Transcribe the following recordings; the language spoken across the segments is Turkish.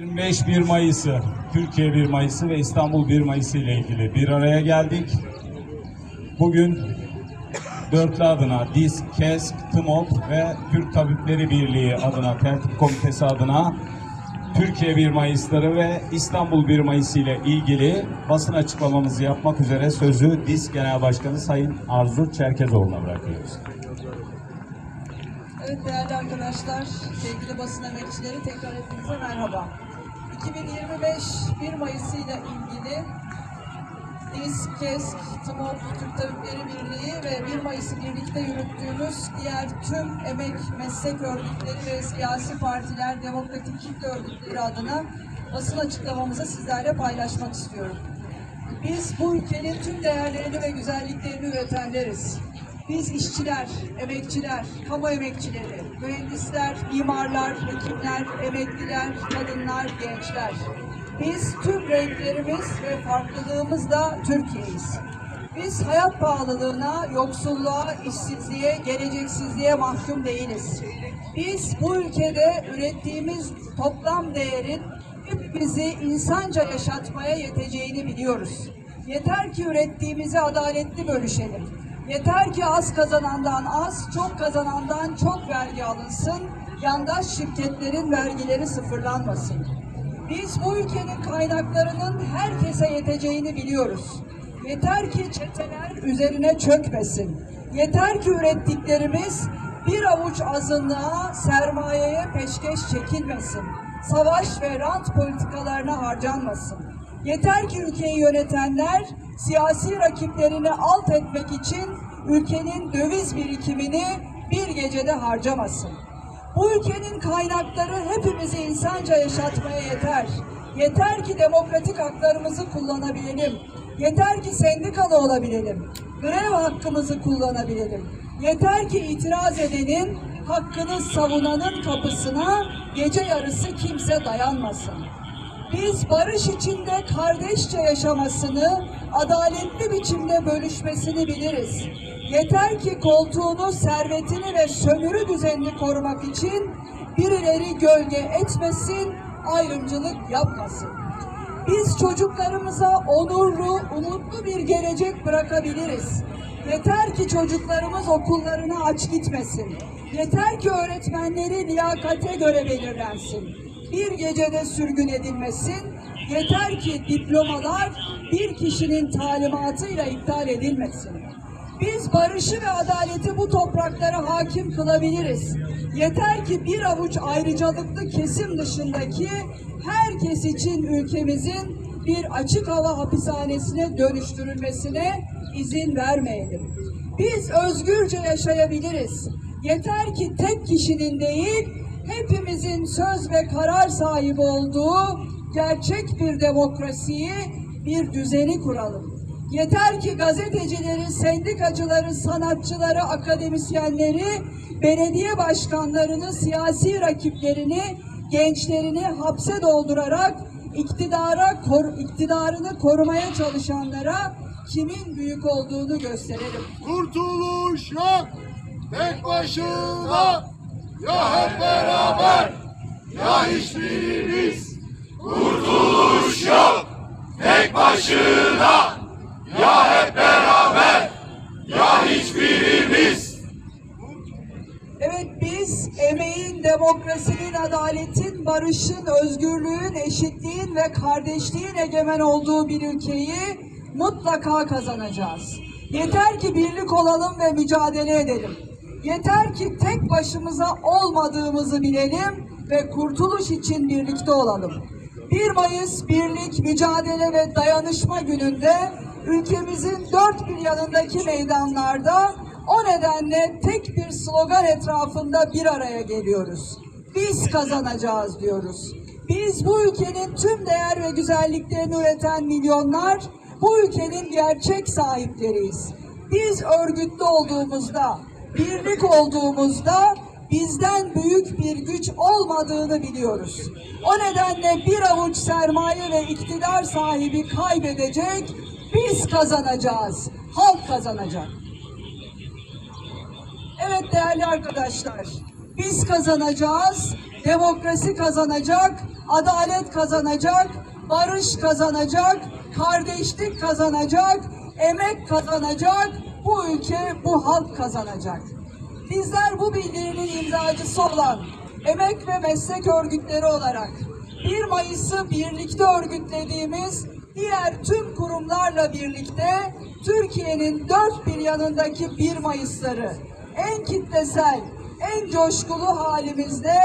25 1 Mayıs'ı, Türkiye 1 Mayıs'ı ve İstanbul 1 Mayıs'ı ile ilgili bir araya geldik. Bugün dörtlü adına DİS, KESK, TMOP ve Türk Tabipleri Birliği adına, Tertip Komitesi adına Türkiye 1 Mayıs'ları ve İstanbul 1 Mayıs ile ilgili basın açıklamamızı yapmak üzere sözü DİS Genel Başkanı Sayın Arzu Çerkezoğlu'na bırakıyoruz. Evet değerli arkadaşlar, sevgili basın emekçileri tekrar hepinize merhaba. 2025 1 Mayıs ile ilgili DİS, KESK, TMOP, Türk Tabipleri Birliği ve 1 Mayıs'ı birlikte yürüttüğümüz diğer tüm emek meslek örgütleri ve siyasi partiler, demokratik kitle örgütleri adına basın açıklamamızı sizlerle paylaşmak istiyorum. Biz bu ülkenin tüm değerlerini ve güzelliklerini üretenleriz. Biz işçiler, emekçiler, kamu emekçileri, mühendisler, mimarlar, hekimler, emekliler, kadınlar, gençler. Biz tüm renklerimiz ve farklılığımızla Türkiye'yiz. Biz hayat pahalılığına, yoksulluğa, işsizliğe, geleceksizliğe mahkum değiliz. Biz bu ülkede ürettiğimiz toplam değerin hepimizi insanca yaşatmaya yeteceğini biliyoruz. Yeter ki ürettiğimizi adaletli bölüşelim. Yeter ki az kazanandan az, çok kazanandan çok vergi alınsın. Yandaş şirketlerin vergileri sıfırlanmasın. Biz bu ülkenin kaynaklarının herkese yeteceğini biliyoruz. Yeter ki çeteler üzerine çökmesin. Yeter ki ürettiklerimiz bir avuç azınlığa, sermayeye peşkeş çekilmesin. Savaş ve rant politikalarına harcanmasın. Yeter ki ülkeyi yönetenler siyasi rakiplerini alt etmek için ülkenin döviz birikimini bir gecede harcamasın. Bu ülkenin kaynakları hepimizi insanca yaşatmaya yeter. Yeter ki demokratik haklarımızı kullanabilelim. Yeter ki sendikalı olabilelim. Grev hakkımızı kullanabilelim. Yeter ki itiraz edenin, hakkını savunanın kapısına gece yarısı kimse dayanmasın. Biz barış içinde kardeşçe yaşamasını, adaletli biçimde bölüşmesini biliriz. Yeter ki koltuğunu, servetini ve sömürü düzenini korumak için birileri gölge etmesin, ayrımcılık yapmasın. Biz çocuklarımıza onurlu, umutlu bir gelecek bırakabiliriz. Yeter ki çocuklarımız okullarına aç gitmesin. Yeter ki öğretmenleri liyakate göre belirlensin. Bir gecede sürgün edilmesin. Yeter ki diplomalar bir kişinin talimatıyla iptal edilmesin. Biz barışı ve adaleti bu topraklara hakim kılabiliriz. Yeter ki bir avuç ayrıcalıklı kesim dışındaki herkes için ülkemizin bir açık hava hapishanesine dönüştürülmesine izin vermeyelim. Biz özgürce yaşayabiliriz. Yeter ki tek kişinin değil, hepimizin söz ve karar sahibi olduğu gerçek bir demokrasiyi, bir düzeni kuralım. Yeter ki gazetecileri, sendikacıları, sanatçıları, akademisyenleri, belediye başkanlarını, siyasi rakiplerini, gençlerini hapse doldurarak iktidara kor, iktidarını korumaya çalışanlara kimin büyük olduğunu gösterelim. Kurtuluş yok tek başına ya hep beraber ya hiçbirimiz. Kurtuluş yok tek başına ya hep beraber ya hiçbirimiz. Evet biz emeğin, demokrasinin, adaletin, barışın, özgürlüğün, eşitliğin ve kardeşliğin egemen olduğu bir ülkeyi mutlaka kazanacağız. Yeter ki birlik olalım ve mücadele edelim. Yeter ki tek başımıza olmadığımızı bilelim ve kurtuluş için birlikte olalım. 1 Mayıs Birlik, Mücadele ve Dayanışma gününde ülkemizin dört bir yanındaki meydanlarda o nedenle tek bir slogan etrafında bir araya geliyoruz. Biz kazanacağız diyoruz. Biz bu ülkenin tüm değer ve güzelliklerini üreten milyonlar, bu ülkenin gerçek sahipleriyiz. Biz örgütlü olduğumuzda, birlik olduğumuzda bizden büyük bir güç olmadığını biliyoruz. O nedenle bir avuç sermaye ve iktidar sahibi kaybedecek, biz kazanacağız, halk kazanacak. Evet değerli arkadaşlar, biz kazanacağız, demokrasi kazanacak, adalet kazanacak, barış kazanacak, kardeşlik kazanacak, emek kazanacak, bu ülke, bu halk kazanacak. Bizler bu bildirinin imzacısı olan emek ve meslek örgütleri olarak 1 Mayıs'ı birlikte örgütlediğimiz diğer tüm kurumlarla birlikte Türkiye'nin dört bir yanındaki 1 Mayıs'ları en kitlesel, en coşkulu halimizde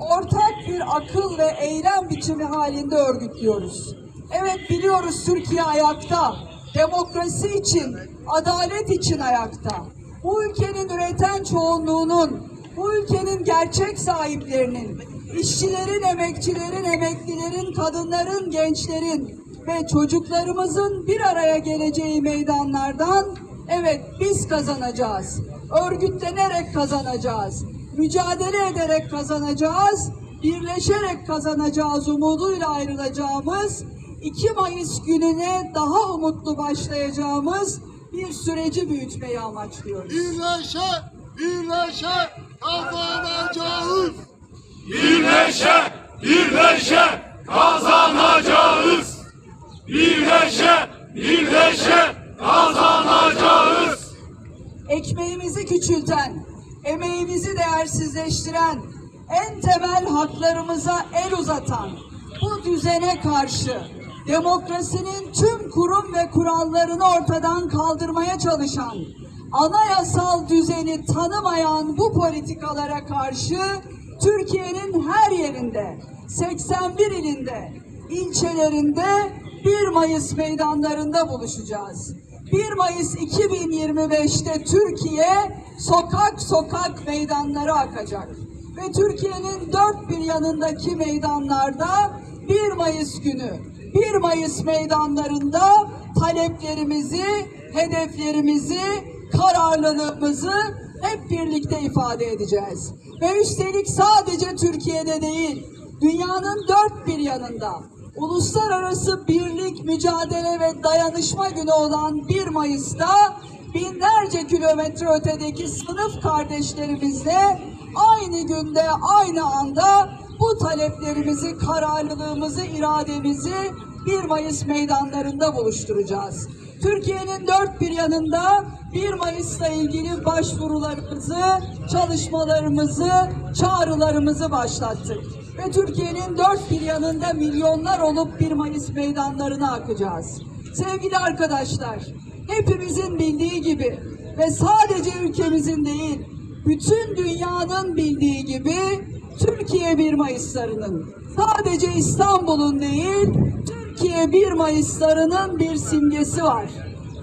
ortak bir akıl ve eylem biçimi halinde örgütlüyoruz. Evet biliyoruz Türkiye ayakta, demokrasi için, adalet için ayakta. Bu ülkenin üreten çoğunluğunun, bu ülkenin gerçek sahiplerinin, işçilerin, emekçilerin, emeklilerin, kadınların, gençlerin ve çocuklarımızın bir araya geleceği meydanlardan evet biz kazanacağız. Örgütlenerek kazanacağız. Mücadele ederek kazanacağız. Birleşerek kazanacağız umuduyla ayrılacağımız 2 Mayıs gününe daha umutlu başlayacağımız bir süreci büyütmeyi amaçlıyoruz. Birleşe, birleşe kazanacağız. Birleşe, birleşe kazanacağız. Birleşe, birleşe kazanacağız. ekmeğimizi küçülten, emeğimizi değersizleştiren, en temel haklarımıza el uzatan bu düzene karşı demokrasinin tüm kurum ve kurallarını ortadan kaldırmaya çalışan, anayasal düzeni tanımayan bu politikalara karşı Türkiye'nin her yerinde, 81 ilinde, ilçelerinde 1 Mayıs meydanlarında buluşacağız. 1 Mayıs 2025'te Türkiye sokak sokak meydanlara akacak. Ve Türkiye'nin dört bir yanındaki meydanlarda 1 Mayıs günü, 1 Mayıs meydanlarında taleplerimizi, hedeflerimizi, kararlılığımızı hep birlikte ifade edeceğiz. Ve üstelik sadece Türkiye'de değil, dünyanın dört bir yanında uluslararası birlik, mücadele ve dayanışma günü olan 1 Mayıs'ta binlerce kilometre ötedeki sınıf kardeşlerimizle aynı günde, aynı anda bu taleplerimizi, kararlılığımızı, irademizi 1 Mayıs meydanlarında buluşturacağız. Türkiye'nin dört bir yanında 1 Mayıs'la ilgili başvurularımızı, çalışmalarımızı, çağrılarımızı başlattık. Ve Türkiye'nin dört bir yanında milyonlar olup 1 Mayıs meydanlarına akacağız. Sevgili arkadaşlar, hepimizin bildiği gibi ve sadece ülkemizin değil, bütün dünyanın bildiği gibi Türkiye 1 Mayıslarının sadece İstanbul'un değil, Türkiye 1 Mayıslarının bir simgesi var.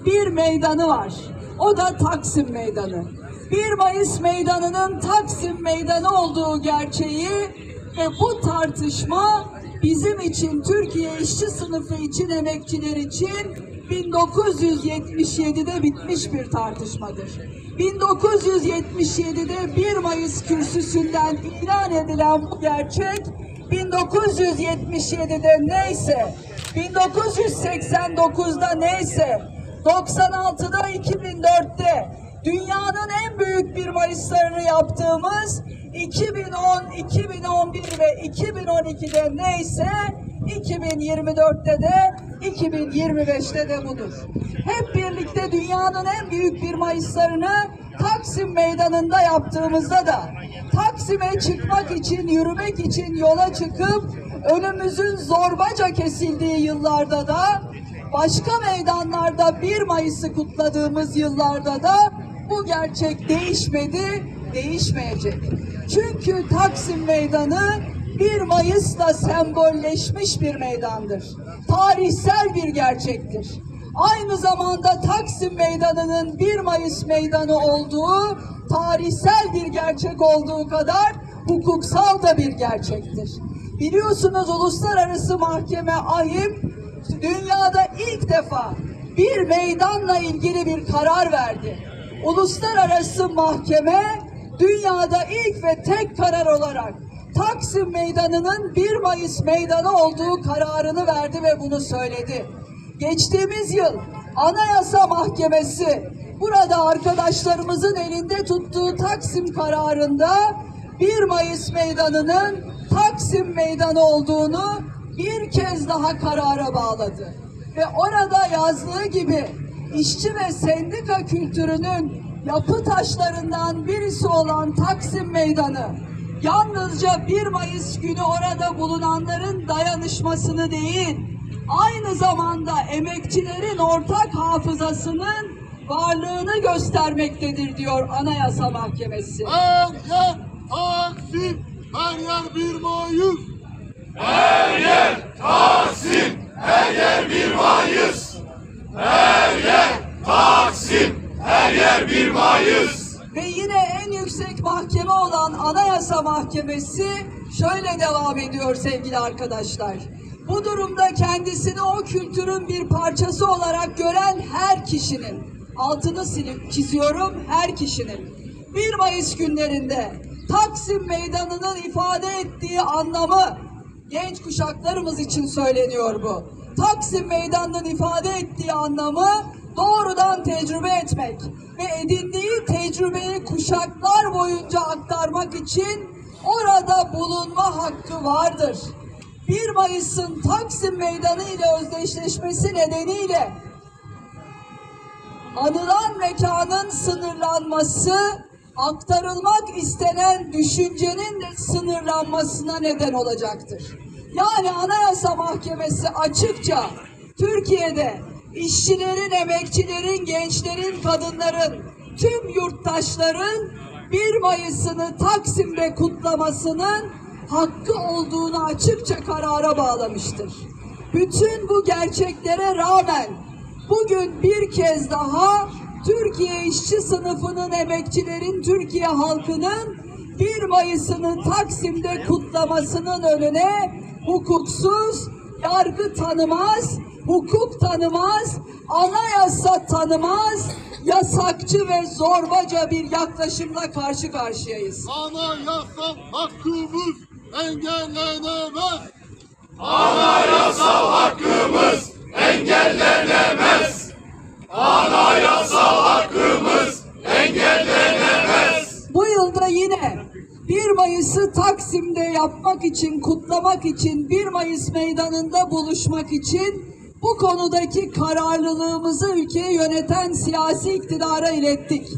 Bir meydanı var. O da Taksim Meydanı. 1 Mayıs Meydanı'nın Taksim Meydanı olduğu gerçeği ve bu tartışma bizim için Türkiye işçi sınıfı için emekçiler için 1977'de bitmiş bir tartışmadır. 1977'de 1 Mayıs kürsüsünden ilan edilen bu gerçek 1977'de neyse, 1989'da neyse, 96'da 2004'te dünyanın en büyük bir Mayıslarını yaptığımız 2010, 2011 ve 2012'de neyse 2024'te de 2025'te de budur. Hep birlikte dünyanın en büyük bir Mayıslarını Taksim Meydanı'nda yaptığımızda da Taksim'e çıkmak için, yürümek için yola çıkıp önümüzün zorbaca kesildiği yıllarda da başka meydanlarda 1 Mayıs'ı kutladığımız yıllarda da bu gerçek değişmedi, değişmeyecek. Çünkü Taksim Meydanı 1 Mayıs'la sembolleşmiş bir meydandır. Tarihsel bir gerçektir. Aynı zamanda Taksim Meydanı'nın 1 Mayıs Meydanı olduğu tarihsel bir gerçek olduğu kadar hukuksal da bir gerçektir. Biliyorsunuz Uluslararası Mahkeme AHİM dünyada ilk defa bir meydanla ilgili bir karar verdi. Uluslararası Mahkeme dünyada ilk ve tek karar olarak Taksim Meydanı'nın 1 Mayıs meydanı olduğu kararını verdi ve bunu söyledi. Geçtiğimiz yıl Anayasa Mahkemesi burada arkadaşlarımızın elinde tuttuğu Taksim kararında 1 Mayıs meydanının Taksim Meydanı olduğunu bir kez daha karara bağladı. Ve orada yazdığı gibi işçi ve sendika kültürünün yapı taşlarından birisi olan Taksim Meydanı yalnızca 1 Mayıs günü orada bulunanların dayanışmasını değil, aynı zamanda emekçilerin ortak hafızasının varlığını göstermektedir diyor Anayasa Mahkemesi. Her yer Taksim, her yer 1 Mayıs. Taksim, her yer 1 Mayıs. Ve yine en yüksek mahkeme olan Anayasa Mahkemesi şöyle devam ediyor sevgili arkadaşlar. Bu durumda kendisini o kültürün bir parçası olarak gören her kişinin, altını silip çiziyorum her kişinin, 1 Mayıs günlerinde Taksim Meydanı'nın ifade ettiği anlamı, genç kuşaklarımız için söyleniyor bu. Taksim Meydanı'nın ifade ettiği anlamı doğrudan tecrübe etmek ve edindiği tecrübeyi kuşaklar boyunca aktarmak için orada bulunma hakkı vardır. 1 Mayıs'ın Taksim Meydanı ile özdeşleşmesi nedeniyle anılan mekanın sınırlanması aktarılmak istenen düşüncenin de sınırlanmasına neden olacaktır. Yani Anayasa Mahkemesi açıkça Türkiye'de işçilerin, emekçilerin, gençlerin, kadınların, tüm yurttaşların 1 Mayıs'ını Taksim'de kutlamasının hakkı olduğunu açıkça karara bağlamıştır. Bütün bu gerçeklere rağmen Bugün bir kez daha Türkiye işçi sınıfının, emekçilerin, Türkiye halkının 1 Mayıs'ını Taksim'de kutlamasının önüne hukuksuz, yargı tanımaz, hukuk tanımaz, anayasa tanımaz, yasakçı ve zorbaca bir yaklaşımla karşı karşıyayız. Anayasal hakkımız engellenemez. Anayasal hakkımız engellenemez. Anayasal hakkımız engellenemez. Bu yılda yine 1 Mayıs'ı Taksim'de yapmak için, kutlamak için, 1 Mayıs meydanında buluşmak için bu konudaki kararlılığımızı ülkeyi yöneten siyasi iktidara ilettik.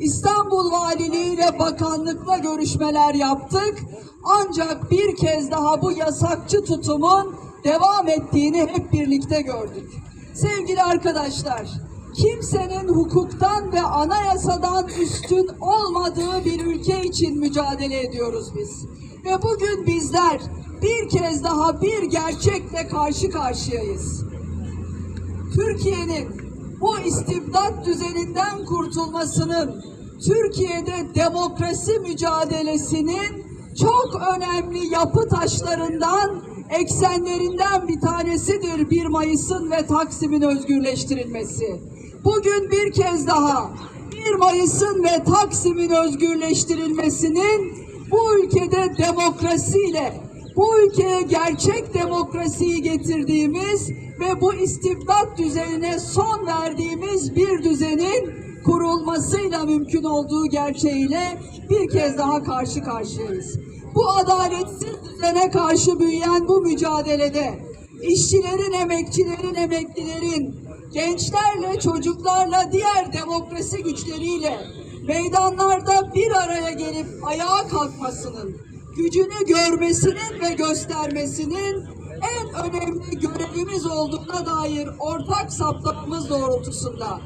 İstanbul Valiliği ile bakanlıkla görüşmeler yaptık. Ancak bir kez daha bu yasakçı tutumun devam ettiğini hep birlikte gördük. Sevgili arkadaşlar, kimsenin hukuktan ve anayasadan üstün olmadığı bir ülke için mücadele ediyoruz biz. Ve bugün bizler bir kez daha bir gerçekle karşı karşıyayız. Türkiye'nin bu istibdat düzeninden kurtulmasının, Türkiye'de demokrasi mücadelesinin çok önemli yapı taşlarından, eksenlerinden bir tanesidir 1 Mayıs'ın ve Taksim'in özgürleştirilmesi. Bugün bir kez daha 1 Mayıs'ın ve Taksim'in özgürleştirilmesinin bu ülkede demokrasiyle bu ülkeye gerçek demokrasiyi getirdiğimiz ve bu istibdat düzenine son verdiğimiz bir düzenin kurulmasıyla mümkün olduğu gerçeğiyle bir kez daha karşı karşıyayız. Bu adaletsiz düzene karşı büyüyen bu mücadelede işçilerin, emekçilerin, emeklilerin, gençlerle, çocuklarla, diğer demokrasi güçleriyle meydanlarda bir araya gelip ayağa kalkmasının, gücünü görmesinin ve göstermesinin en önemli görevimiz olduğuna dair ortak saptamamız doğrultusunda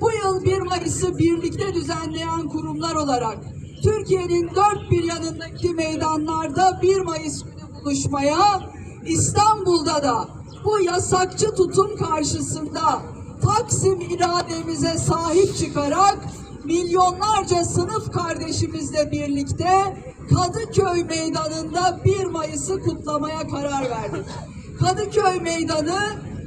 bu yıl 1 Mayıs'ı birlikte düzenleyen kurumlar olarak Türkiye'nin dört bir yanındaki meydanlarda 1 Mayıs günü buluşmaya İstanbul'da da bu yasakçı tutum karşısında Taksim irademize sahip çıkarak milyonlarca sınıf kardeşimizle birlikte Kadıköy Meydanı'nda 1 Mayıs'ı kutlamaya karar verdik. Kadıköy Meydanı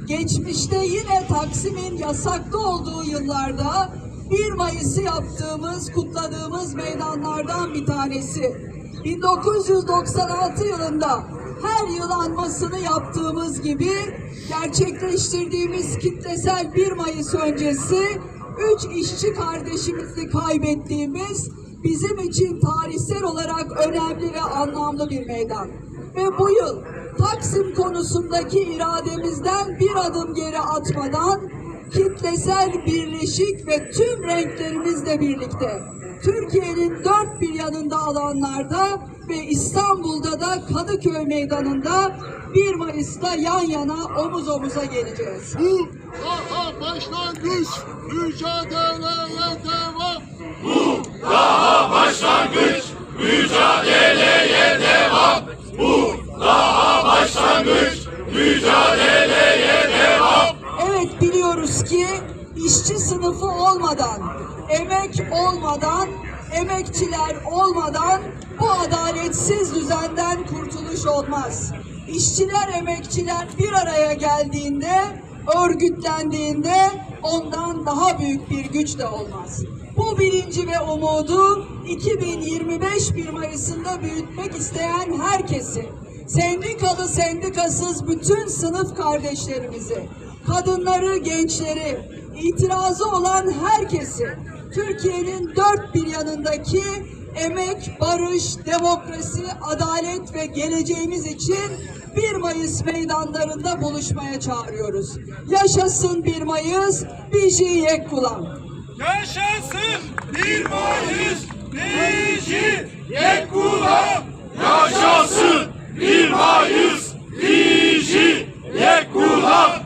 geçmişte yine Taksim'in yasaklı olduğu yıllarda 1 Mayıs'ı yaptığımız, kutladığımız meydanlardan bir tanesi. 1996 yılında her yıl anmasını yaptığımız gibi gerçekleştirdiğimiz kitlesel 1 Mayıs öncesi 3 işçi kardeşimizi kaybettiğimiz bizim için tarihsel olarak önemli ve anlamlı bir meydan. ve bu yıl Taksim konusundaki irademizden bir adım geri atmadan kitlesel birleşik ve tüm renklerimizle birlikte Türkiye'nin dört bir yanında alanlarda ve İstanbul'da da Kadıköy Meydanı'nda 1 Mayıs'ta yan yana omuz omuza geleceğiz. Bu daha başlangıç. Mücadeleye devam. Başlangıç, mücadeleye devam. Bu daha başlangıç, mücadeleye devam. Evet biliyoruz ki işçi sınıfı olmadan, emek olmadan, emekçiler olmadan bu adaletsiz düzenden kurtuluş olmaz. İşçiler, emekçiler bir araya geldiğinde, örgütlendiğinde ondan daha büyük bir güç de olmaz. Bu bilinci ve umudu 2025 1 Mayıs'ında büyütmek isteyen herkesi, sendikalı sendikasız bütün sınıf kardeşlerimizi, kadınları, gençleri, itirazı olan herkesi, Türkiye'nin dört bir yanındaki emek, barış, demokrasi, adalet ve geleceğimiz için 1 Mayıs meydanlarında buluşmaya çağırıyoruz. Yaşasın 1 Mayıs, Biji Yekkulan. Yaşasın 1 Mayıs, Biji Yekkulan. Yaşasın 1 Mayıs, Biji Yekkulan.